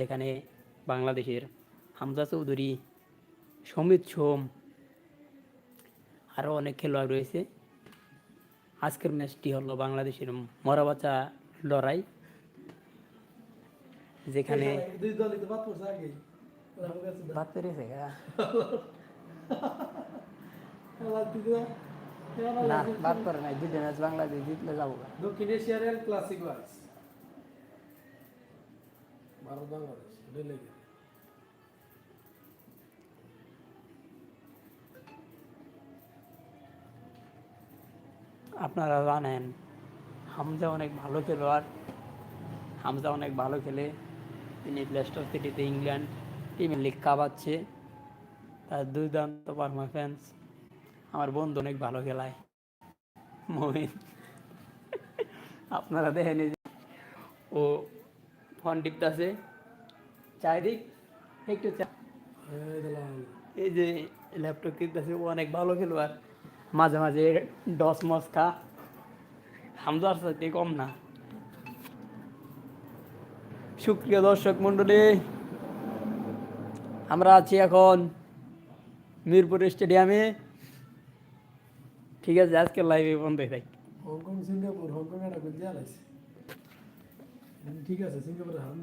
যেখানে বাংলাদেশের হামজা চৌধুরী সমিত সোম আরও অনেক খেলোয়াড় রয়েছে। আজকের ম্যাচটি হলো বাংলাদেশের মরাবাচা লড়াই যেখানে বাদ করে নাই দুটো ম্যাচ বাংলাদেশ জিতলে যাব দক্ষিণ এশিয়ার ক্লাসিক ভারত বাংলাদেশ আপনারা জানেন, হামজা অনেক ভালো খেলোয়াড়। হামজা অনেক ভালো খেলে। তিনি লেস্টার সিটিতে ইংল্যান্ড প্রিমিয়ার লিগ কাবাচ্ছে তার দুর্দান্ত পারফরমেন্স আমার বন্ধু অনেক ভালো খেলায়। মমিন, আপনারা দেখেন ও ফোন টিপতেছে। চারিদিক একটু এই যে ল্যাপটপ অনেক ভালো খেলোয়াড়। মাঝে মাঝে ডস মস খা। সাথে কম না। সুপ্রিয় দর্শক মণ্ডলী আমরা আছি এখন মিরপুর স্টেডিয়ামে। ঠিক আছে আজকে লাইভে বন্ধ হয়ে থাকি। হংকং সিঙ্গাপুর হংকং একটা আলাইছে ঠিক আছে সিঙ্গাপুরের হার